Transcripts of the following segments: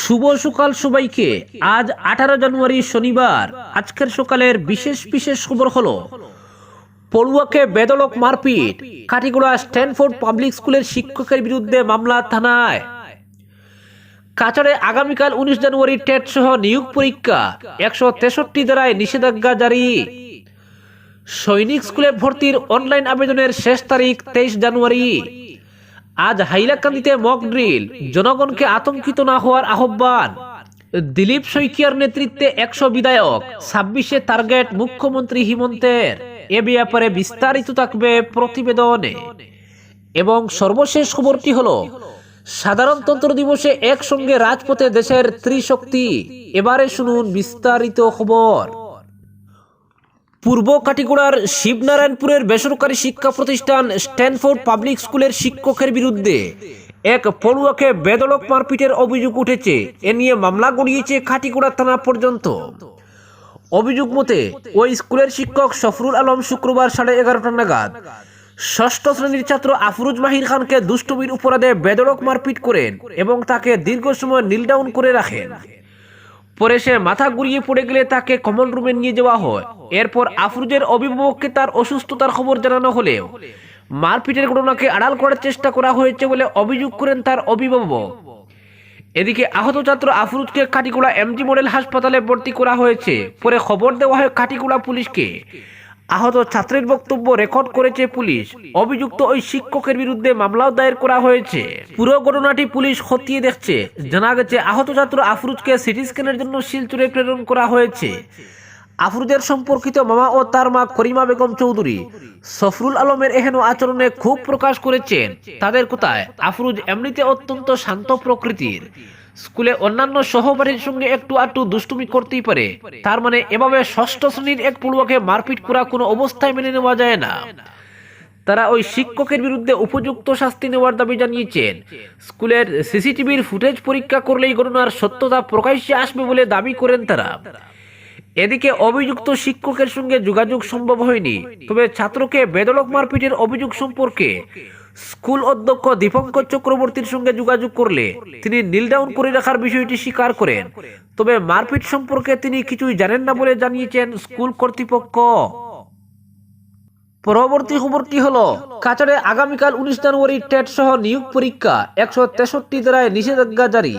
শুভ সকাল সবাইকে। আজ আঠারো জানুয়ারি শনিবার। আজকের সকালের বিশেষ বিশেষ খবর হলো, পড়ুয়াকে বেদলক মারপিট। কাটিগুড়া স্ট্যানফোর্ড পাবলিক স্কুলের শিক্ষকের বিরুদ্ধে মামলা থানায়। কাছাড়ে আগামীকাল উনিশ জানুয়ারি টেট সহ নিয়োগ পরীক্ষা। একশো তেষট্টি দ্বারায় নিষেধাজ্ঞা জারি। সৈনিক স্কুলে ভর্তির অনলাইন আবেদনের শেষ তারিখ তেইশ জানুয়ারি। আজ হাইলাকান্দিতে মক ড্রিল জনগণকে আতঙ্কিত না হওয়ার আহ্বান। দিলীপ শইকিয়ার নেতৃত্বে একশো বিধায়ক, ছাব্বিশে টার্গেট মুখ্যমন্ত্রী হিমন্তের। এ ব্যাপারে বিস্তারিত থাকবে প্রতিবেদনে। এবং সর্বশেষ খবরটি হলো সাধারণতন্ত্র দিবসে একসঙ্গে রাজপথে দেশের ত্রিশক্তি। এবারে শুনুন বিস্তারিত খবর। পূর্ব কাটিগোড়ার শিবনারায়ণপুরের বেসরকারি শিক্ষা প্রতিষ্ঠান স্ট্যানফোর্ড পাবলিক স্কুলের শিক্ষকের বিরুদ্ধে এক পড়ুয়াকে বেদলক মারপিটের অভিযোগ উঠেছে। এ নিয়ে মামলা গড়িয়েছে খাটিগোড়া থানা পর্যন্ত। অভিযোগ মতে, ওই স্কুলের শিক্ষক সফরুল আলম শুক্রবার সাড়ে এগারোটা নাগাদ ষষ্ঠ শ্রেণির ছাত্র আফরুজ মাহির খানকে দুষ্টমির অপরাধে বেদরক মারপিট করেন এবং তাকে দীর্ঘ সময় নীল ডাউন করে রাখেন। পরে সে মাথা ঘুরিয়ে পড়ে গেলে তাকে কমন রুমে নিয়ে যাওয়া হয়। এরপর আফরুজের অভিভাবককে তার অসুস্থতার খবর জানানো হলেও মারপিটের ঘটনাকে আড়াল করার চেষ্টা করা হয়েছে বলে অভিযোগ করেন তার অভিভাবক। এদিকে আহত ছাত্র আফরুজকে কাটিকুড়া এমজি মডেল হাসপাতালে ভর্তি করা হয়েছে। পরে খবর দেওয়া হয় কাটিকুড়া পুলিশকে। আহত ছাত্রের বক্তব্য রেকর্ড করেছে পুলিশ। অভিযুক্ত ওই শিক্ষকের বিরুদ্ধে মামলাও দায়ের করা হয়েছে। পুরো ঘটনাটি পুলিশ খতিয়ে দেখছে। জানা গেছে, আহত ছাত্র আফরুজকে সিটি স্ক্যানের জন্য শিলচরে প্রেরণ করা হয়েছে। আফরুজের সম্পর্কিত মামা ও তার মা করিমা বেগম চৌধুরী, সফরুল আলমের এহেন আচরণে ক্ষোভ প্রকাশ করেছেন। তাদের কোথায়, আফরুজ এমনিতে অত্যন্ত শান্ত প্রকৃতির। স্কুলে অন্যান্য সহপাঠীর সঙ্গে একটু আটটু দুষ্টুমি করতেই পারে। তার মানে এভাবে ষষ্ঠ শ্রেণির এক পড়ুয়াকে মারপিট করা কোনো অবস্থায় মেনে নেওয়া যায় না। তারা ওই শিক্ষকের বিরুদ্ধে উপযুক্ত শাস্তি নেওয়ার দাবি জানিয়েছেন। স্কুলের সিসিটিভির ফুটেজ পরীক্ষা করলেই ঘটনার সত্যতা প্রকাশ্যে আসবে বলে দাবি করেন তারা। এদিকে অভিযুক্ত শিক্ষকের সঙ্গে যোগাযোগ সম্ভব হয়নি, তবে ছাত্রকে বেদলক মারপিটের অভিযোগ সম্পর্কে স্কুল অধ্যক্ষ দীপঙ্কর চক্রবর্তীর সঙ্গে যোগাযোগ করলে তিনি নীল ডাউন করে রাখার বিষয়টি স্বীকার করেন। তবে মারপিট সম্পর্কে তিনি কিছুই জানেন না বলে জানিয়েছেন স্কুল কর্তৃপক্ষ। পরবর্তী খবরটি হলো, কাছাড়ে আগামীকাল উনিশ জানুয়ারি টেট সহ নিয়োগ পরীক্ষা একশো তেষট্টি দ্বারায় নিষেধাজ্ঞা জারি।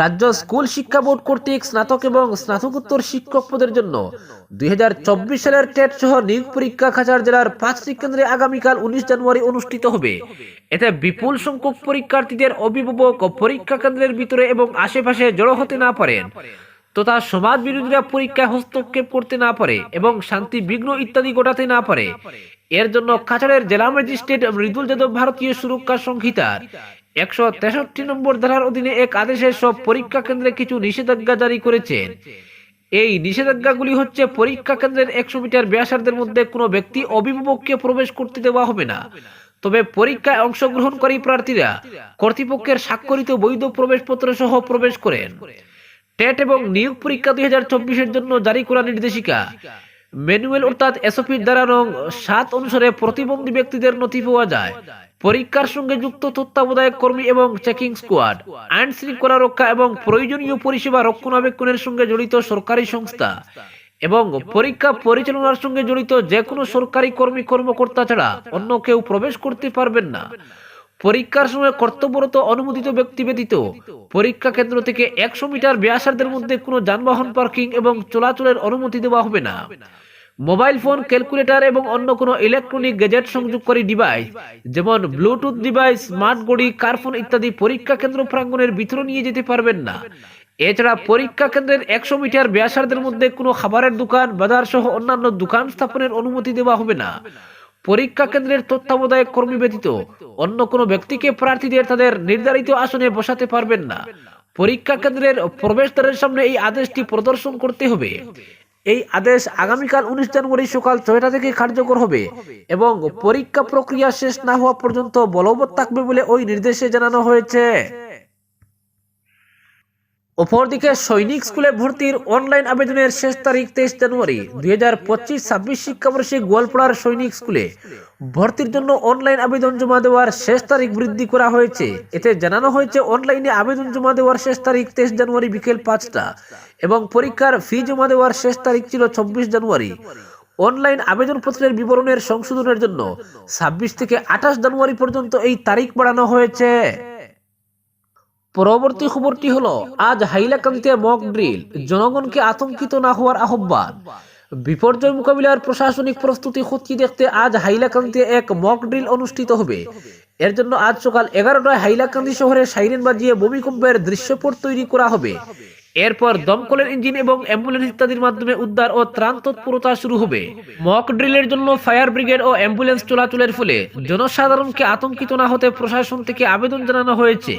রাজ্য স্কুল শিক্ষা বোর্ড কর্তৃক স্নাতক এবং স্নাতকোত্তর শিক্ষক পদের জন্য দুই সালের টেট সহ নিয়োগ পরীক্ষা কাছাড় জেলার পাঁচটি কেন্দ্রে আগামীকাল উনিশ জানুয়ারি অনুষ্ঠিত হবে। এতে বিপুল সংখ্যক পরীক্ষার্থীদের অভিভাবক পরীক্ষা কেন্দ্রের ভিতরে এবং আশেপাশে জড়ো হতে না পারেন। তথা সমাজ বিরোধীরা পরীক্ষায় হস্তক্ষেপ করতে না পারে এবং শান্তি বিঘ্ন ইত্যাদি ঘটাতে না পারে। এর জন্য কাছাড়ের জেলা ম্যাজিস্ট্রেট মৃদুল যাদব ভারতীয় সুরক্ষা সংহিতার একশো তেষট্টি নম্বর ধারার অধীনে এক আদেশে সব পরীক্ষা কেন্দ্রে কিছু নিষেধাজ্ঞা জারি করেছেন। এই নিষেধাজ্ঞাগুলি হচ্ছে পরীক্ষা কেন্দ্রের একশো মিটার ব্যাসার্ধের মধ্যে কোনো ব্যক্তি অভিভাবককে প্রবেশ করতে দেওয়া হবে না। তবে পরীক্ষায় অংশগ্রহণকারী প্রার্থীরা কর্তৃপক্ষের স্বাক্ষরিত বৈধ প্রবেশপত্র সহ প্রবেশ করেন। টেট এবং নিয়োগ পরীক্ষা দুই হাজার চব্বিশের জন্য জারি করা নির্দেশিকা। ম্যানুয়াল অর্থাৎ এসওপির দ্বারা রং সাত অনুসারে প্রতিবন্ধী ব্যক্তিদের নথি পাওয়া যায়। পরীক্ষার সঙ্গে যুক্ত তত্ত্বাবধায়ক কর্মী এবং চেকিং স্কোয়াড আইন শৃঙ্খলা রক্ষা এবং প্রয়োজনীয় পরিষেবা রক্ষণাবেক্ষণের সঙ্গে জড়িত সরকারি সংস্থা এবং পরীক্ষা পরিচালনার সঙ্গে জড়িত যে কোনো সরকারি কর্মী কর্মকর্তা ছাড়া অন্য কেউ প্রবেশ করতে পারবেন না। পরীক্ষার সময় কর্তব্যরত অনুমোদিত ব্যক্তি ব্যতীত পরীক্ষা কেন্দ্র থেকে একশো মিটার ব্যাসার্ধের মধ্যে কোনো যানবাহন পার্কিং এবং চলাচলের অনুমতি দেওয়া হবে না। মোবাইল ফোন, ক্যালকুলেটর এবং অন্য কোনো ইলেকট্রনিক গ্যাজেট সংযোগকারী ডিভাইস যেমন ব্লুটুথ ডিভাইস স্মার্ট ঘড়ি কারফোন ইত্যাদি পরীক্ষা কেন্দ্র প্রাঙ্গণের ভিতরে নিয়ে যেতে পারবেন না। এছাড়া পরীক্ষা কেন্দ্রের একশো মিটার ব্যাসার্ধের মধ্যে কোনো খাবারের দোকান, বাজার সহ অন্যান্য দোকান স্থাপনের অনুমতি দেওয়া হবে না। পরীক্ষা কেন্দ্রের তত্ত্বাবধায়ক কর্মী ব্যতীত অন্য কোনো ব্যক্তিকে প্রার্থীদের তাদের নির্ধারিত আসনে বসাতে পারবেন না। পরীক্ষা কেন্দ্রের প্রবেশদ্বারের সামনে এই আদেশটি প্রদর্শন করতে হবে। এই আদেশ আগামীকাল উনিশ জানুয়ারি সকাল ছয়টা থেকে কার্যকর হবে এবং পরীক্ষা প্রক্রিয়া শেষ না হওয়া পর্যন্ত বলবৎ থাকবে বলে ওই নির্দেশে জানানো হয়েছে। অপরদিকে সৈনিক স্কুলে ভর্তির অনলাইন আবেদনের শেষ তারিখ তেইশ জানুয়ারি দুই হাজার পঁচিশ ছাব্বিশ শিক্ষাবর্ষে গোয়ালপাড়ার সৈনিক স্কুলে ভর্তির জন্য অনলাইন আবেদন জমা দেওয়ার শেষ তারিখ বৃদ্ধি করা হয়েছে। এতে জানানো হয়েছে, অনলাইনে আবেদন জমা দেওয়ার শেষ তারিখ তেইশ জানুয়ারি বিকেল পাঁচটা এবং পরীক্ষার ফি জমা দেওয়ার শেষ তারিখ ছিল চব্বিশ জানুয়ারি। অনলাইন আবেদনপত্রের বিবরণের সংশোধনের জন্য ছাব্বিশ থেকে আঠাশ জানুয়ারি পর্যন্ত এই তারিখ বাড়ানো হয়েছে। পরবর্তী খবরটি হলো, আজ হাইলাকান্দিতে মক ড্রিল জনগণকে আতঙ্কিত না হওয়ার আহ্বান। বিপর্যয় মোকাবিলার প্রশাসনিক প্রস্তুতি খতিয়ে দেখতে আজ হাইলাকান্দিতে এক মক ড্রিল অনুষ্ঠিত হবে। এর জন্য আজ সকাল এগারোটায় হাইলাকান্দি শহরে সাইরেন বাজিয়ে ভূমিকম্পের দৃশ্যপট তৈরি করা হবে। এরপর দমকলের ইঞ্জিন এবং অ্যাম্বুলেন্স ইত্যাদির মাধ্যমে উদ্ধার ও ত্রাণ তৎপরতা শুরু হবে। মক ড্রিলের জন্য ফায়ার ব্রিগেড ও অ্যাম্বুলেন্স চলাচলের ফলে জনসাধারণকে আতঙ্কিত না হতে প্রশাসন থেকে আবেদন জানানো হয়েছে।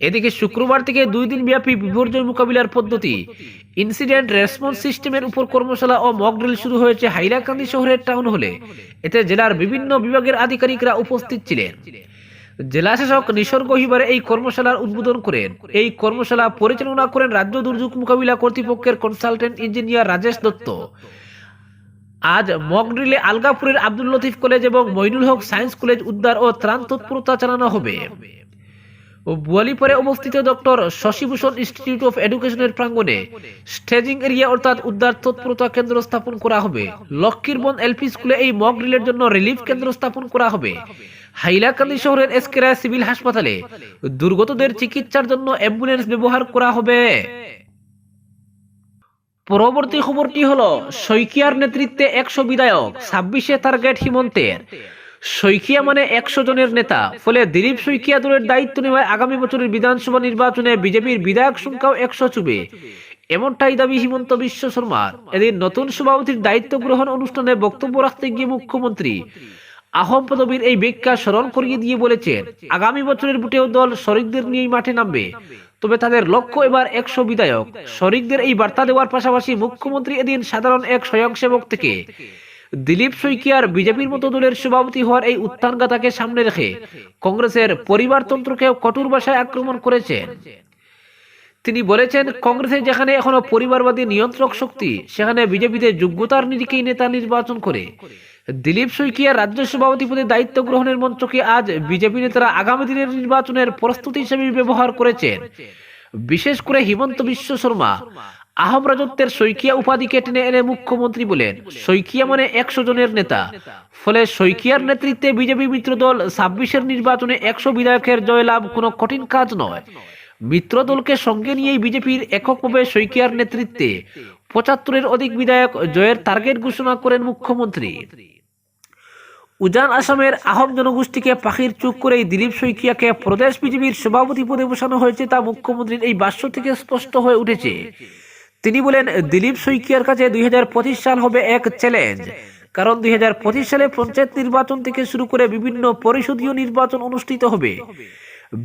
এদিকে শুক্রবার থেকে দুই দিন ব্যাপী বিপর্যয় মোকাবিলার পদ্ধতি। ইনসিডেন্ট রেসপন্স সিস্টেমের উপর কর্মশালা ও মক ড্রিল শুরু হয়েছে হাইলাকান্দি শহরের টাউন হলে। এতে জেলার বিভিন্ন বিভাগের আধিকারিকরা উপস্থিত ছিলেন। জেলা শাসক নিসর্গ হিবারে এই কর্মশালার উদ্বোধন করেন। এই কর্মশালা পরিচালনা করেন রাজ্য দুর্যোগ মোকাবিলা কর্তৃপক্ষের কনসালটেন্ট ইঞ্জিনিয়ার রাজেশ দত্ত। আজ মকড্রিলে আলগাপুরের আব্দুল লতিফ কলেজ এবং মইনুল হক সায়েন্স কলেজ উদ্ধার ও ত্রাণ তৎপরতা চালানো হবে। ও বুয়ালিপরে অবস্থিত ডক্টর শশীভূষণ ইনস্টিটিউট অফ এডুকেশনের প্রাঙ্গণে স্টেজিং এরিয়া অর্থাৎ উদ্ধার তৎপরতা কেন্দ্র স্থাপন করা হবে। লক্ষ্মীরবন এলপি স্কুলে এই মক ড্রিলের জন্য রিলিফ কেন্দ্র স্থাপন করা হবে। হাইলাকান্দি শহরের এসকেরা সিভিল হাসপাতালে দুর্গতদের চিকিৎসার জন্য অ্যাম্বুলেন্স ব্যবহার করা হবে। পরবর্তী খবরটি হলো শৈকিয়ার নেতৃত্বে একশো বিধায়ক, ছাব্বিশে টার্গেট হিমন্তের। শৈকিয়া মানে একশো জনের নেতা। ফলে দিলীপ শৈকিয়া দলের দায়িত্ব নেওয়ায় আগামী বছরের বিধানসভা নির্বাচনে বিজেপির বিধায়ক সংখ্যাও একশো চুবে। এমনটাই দাবি হিমন্ত বিশ্ব শর্মার এদিন নতুন সভাপতির দায়িত্ব গ্রহণ অনুষ্ঠানে বক্তব্য রাখতে গিয়ে মুখ্যমন্ত্রী আহম পদবীর এই ব্যাখ্যা স্মরণ করিয়ে দিয়ে বলেছেন, আগামী বছরের বুটেও দল শরিকদের নিয়েই মাঠে নামবে। তবে তাদের লক্ষ্য এবার একশো বিধায়ক। শরিকদের এই বার্তা দেওয়ার পাশাপাশি মুখ্যমন্ত্রী এদিন সাধারণ এক স্বয়ংসেবক থেকে দিলীপ শইকিয়ার বিজেপির মতো দলের সভাপতি হওয়ার এই উত্থানগাতাকে সামনে রেখে কংগ্রেসের পরিবারতন্ত্রকেও কঠোর ভাষায় আক্রমণ করেছেন। তিনি বলেছেন কংগ্রেসের যেখানে এখনও পরিবারবাদী নিয়ন্ত্রক শক্তি, সেখানে বিজেপিতে যোগ্যতার নিরিখেই নেতা নির্বাচন করে। দিলীপ শইকিয়া রাজ্য সভাপতি পদে দায়িত্ব গ্রহণের মঞ্চকে আজ বিজেপি নেতারা আগামী দিনের নির্বাচনের প্রস্তুতি হিসেবে ব্যবহার করেছেন। বিশেষ করে হিমন্ত বিশ্ব শর্মা। আহম রাজত্বের শৈকিয়া উপাধিকে টেনে এনে মুখ্যমন্ত্রী বলেন। শৈকিয়া মানে একশো জনের নেতা। ফলে শৈকিয়ার নেতৃত্বে বিজেপি মিত্র দল ছাব্বিশের নির্বাচনে একশো বিধায়কের জয়লাভ কোনো কঠিন কাজ নয়। মিত্র দলকে সঙ্গে নিয়েই বিজেপির এককভাবে শৈকিয়ার নেতৃত্বে পঁচাত্তরের অধিক বিধায়ক জয়ের টার্গেট ঘোষণা করেন মুখ্যমন্ত্রী। উজান আসামের আহম জনগোষ্ঠীকে পাখির চুপ করেই দিলীপ শইকিয়াকে প্রদেশ বিজেপির সভাপতি পদে বসানো হয়েছে তা মুখ্যমন্ত্রীর এই ভাষ্য থেকে স্পষ্ট হয়ে উঠেছে। তিনি বলেন, দিলীপ শইকিয়ার কাছে দুই হাজার পঁচিশ সাল হবে এক চ্যালেঞ্জ কারণ দুই হাজার পঁচিশ সালে পঞ্চায়েত নির্বাচন থেকে শুরু করে বিভিন্ন পরিষদীয় নির্বাচন অনুষ্ঠিত হবে।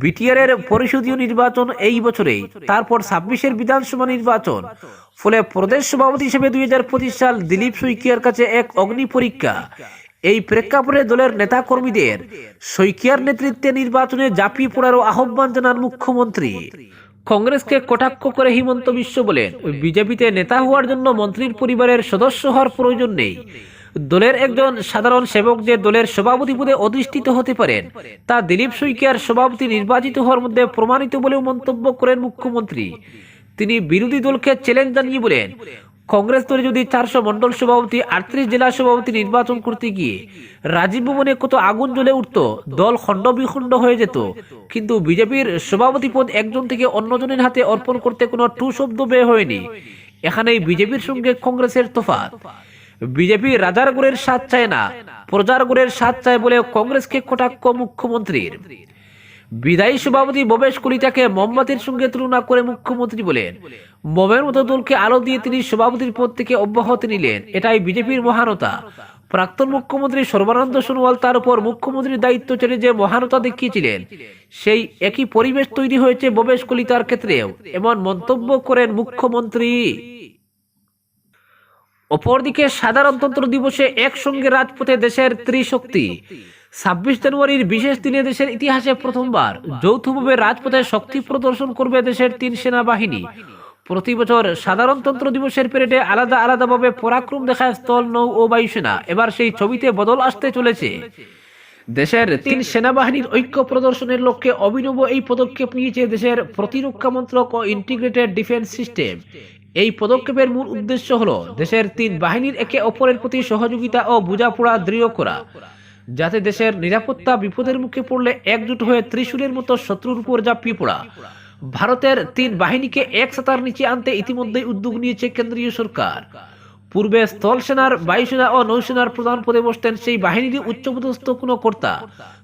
বিটিআর এর পরিষদীয় নির্বাচন এই বছরেই, তারপর ছাব্বিশের বিধানসভা নির্বাচন। ফলে প্রদেশ সভাপতি হিসেবে দুই হাজার পঁচিশ সাল দিলীপ শইকিয়ার কাছে এক অগ্নি পরীক্ষা। এই প্রেক্ষাপটে দলের নেতাকর্মীদের শৈকিয়ার নেতৃত্বে নির্বাচনে জাপিয়ে পড়ারও আহ্বান জানান মুখ্যমন্ত্রী। কংগ্রেসকে কটাক্ষ করে হিমন্ত বিশ্ব বলেন, ওই বিজেপিতে নেতা হওয়ার জন্য মন্ত্রীর পরিবারের সদস্য হওয়ার প্রয়োজন নেই। দলের একজন সাধারণ সেবক যে দলের সভাপতি পদে অধিষ্ঠিত হতে পারেন, তা দিলীপ শইকিয়ার সভাপতি নির্বাচিত হওয়ার মধ্যে প্রমাণিত বলেও মন্তব্য করেন মুখ্যমন্ত্রী। তিনি বিরোধী দলকে চ্যালেঞ্জ জানিয়ে বলেন কংগ্রেস দলে যদি চারশো মন্ডল সভাপতি, আটত্রিশ জেলা সভাপতি নির্বাচন করতে গিয়ে রাজীব ভবনে কত আগুন জ্বলে উঠত, দল খণ্ড বিখণ্ড হয়ে যেত। কিন্তু বিজেপির সভাপতি পদ একজন থেকে অন্যজনের হাতে অর্পণ করতে কোনো টু শব্দ ব্যয় হয়নি। এখানেই বিজেপির সঙ্গে কংগ্রেসের তোফাত বিজেপি রাজার গুড়ের স্বাদ চায় না, প্রজার গুড়ের স্বাদ চায় বলে কংগ্রেসকে কটাক্ষ মুখ্যমন্ত্রীর। বিদায়ী সভাপতি ভবেশ কলিতাকে মোমবাতির সঙ্গে তুলনা করে মুখ্যমন্ত্রী বলেন। মোমের মতো দলকে আলো দিয়ে তিনি সভাপতির পদ থেকে অব্যাহতি নিলেন। এটাই বিজেপির মহানতা। প্রাক্তন মুখ্যমন্ত্রী সর্বানন্দ সোনোয়াল তার উপর মুখ্যমন্ত্রীর দায়িত্ব ছেড়ে যে মহানতা দেখিয়েছিলেন, সেই একই পরিবেশ তৈরি হয়েছে ভবেশ কলিতার ক্ষেত্রেও। এমন মন্তব্য করেন মুখ্যমন্ত্রী। অপরদিকে সাধারণতন্ত্র দিবসে একসঙ্গে রাজপথে দেশের ত্রিশক্তি। ছাব্বিশ জানুয়ারির বিশেষ দিনে দেশের ইতিহাসে প্রথমবার যৌথভাবে রাজপথে শক্তি প্রদর্শন করবে দেশের তিন সেনাবাহিনী। প্রতি বছর সাধারণতন্ত্র দিবসের পেরেডে আলাদা আলাদাভাবে পরাক্রম দেখায় স্থল নৌ ও বায়ুসেনা এবার সেই ছবিতে বদল আসতে চলেছে। দেশের তিন সেনাবাহিনীর ঐক্য প্রদর্শনের লক্ষ্যে অভিনব এই পদক্ষেপ নিয়েছে দেশের প্রতিরক্ষা মন্ত্রক ও ইন্টিগ্রেটেড ডিফেন্স সিস্টেম। এই পদক্ষেপের মূল উদ্দেশ্য হল দেশের তিন বাহিনীর একে অপরের প্রতি সহযোগিতা ও বোঝাপড়া দৃঢ় করা। যাতে দেশের নিরাপত্তা বিপদের মুখে পড়লে একজোট হয়ে ত্রিশূলের মতো শত্রুর উপর ঝাঁপিয়ে পড়া ভারতের তিন বাহিনীকে এক সাতার নিচে আনতে ইতিমধ্যেই উদ্যোগ নিয়েছে কেন্দ্রীয় সরকার। পূর্বে স্থল সেনার বায়ুসেনা ও নৌসেনার প্রধান পদে বসতেন সেই বাহিনীর উচ্চপদস্থ কোনো কর্তা।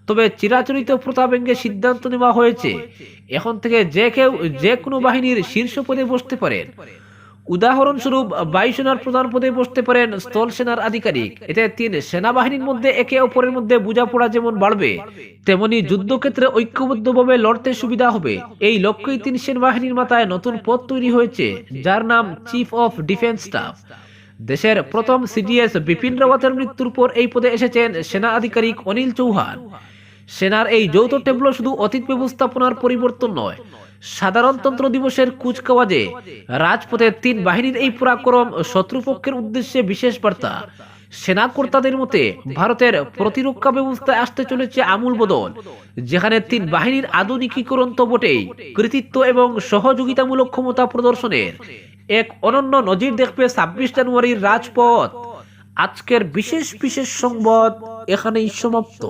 তবে চিরাচরিত প্রথা ভেঙে সিদ্ধান্ত নেওয়া হয়েছে, এখন থেকে যে কেউ যে কোনো বাহিনীর শীর্ষ পদে বসতে পারেন। উদাহরণস্বরূপ বায়ুসেনার প্রধান পদে বসতে পারেন স্থল সেনার আধিকারিক। এতে তিন সেনাবাহিনীর মধ্যে একে অপরের মধ্যে বোঝাপড়া যেমন বাড়বে, তেমনি যুদ্ধক্ষেত্রে ঐক্যবদ্ধভাবে লড়তে সুবিধা হবে। এই লক্ষ্যেই তিন সেনাবাহিনীর মাথায় নতুন পদ তৈরি হয়েছে, যার নাম চিফ অফ ডিফেন্স স্টাফ দেশের প্রথম সিডিএস বিপিন রাওয়াতের মৃত্যুর পর এই পদে এসেছেন সেনা আধিকারিক অনিল চৌহান। সেনার এই যৌথ টেবলো শুধু অতীত ব্যবস্থাপনার পরিবর্তন নয় সাধারণতন্ত্র দিবসের কুচকাওয়াজে রাজপথে তিন বাহিনীর এই পরাক্রম শত্রুপক্ষের উদ্দেশ্যে বিশেষ বার্তা। সেনা কর্তাদের মতে, ভারতের প্রতিরক্ষা ব্যবস্থায় আসতে চলেছে আমূল বদল, যেখানে তিন বাহিনীর আধুনিকীকরণ তো বটেই, কৃতিত্ব এবং সহযোগিতামূলক ক্ষমতা প্রদর্শনের। এক অনন্য নজির দেখবে ছাব্বিশ জানুয়ারির রাজপথ। আজকের বিশেষ বিশেষ সংবাদ এখানেই সমাপ্ত।